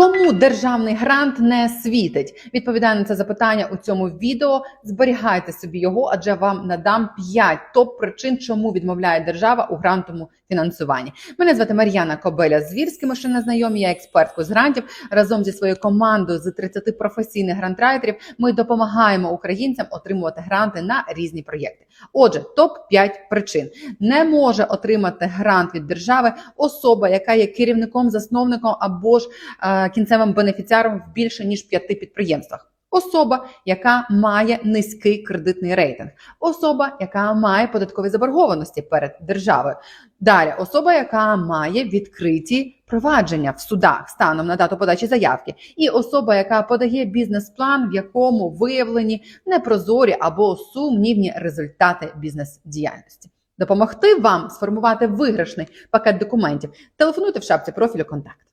Кому державний грант не світить? Відповідаю на це запитання у цьому відео. Зберігайте собі його, адже вам надам 5 топ причин, чому відмовляє держава у грантовому фінансуванні. Мене звати Мар'яна Кобеля Звірський. Ми ще не знайомі. Я експертку з грантів. Разом зі своєю командою з 30 професійних грантрайтерів ми допомагаємо українцям отримувати гранти на різні проєкти. Отже, топ 5 причин не може отримати грант від держави особа, яка є керівником, засновником або ж е, кінцевим бенефіціаром в більше ніж п'яти підприємствах. Особа, яка має низький кредитний рейтинг, особа, яка має податкові заборгованості перед державою. Далі особа, яка має відкриті провадження в судах станом на дату подачі заявки, і особа, яка подає бізнес-план, в якому виявлені непрозорі або сумнівні результати бізнес-діяльності. Допомогти вам сформувати виграшний пакет документів. Телефонуйте в шапці профілю контакт.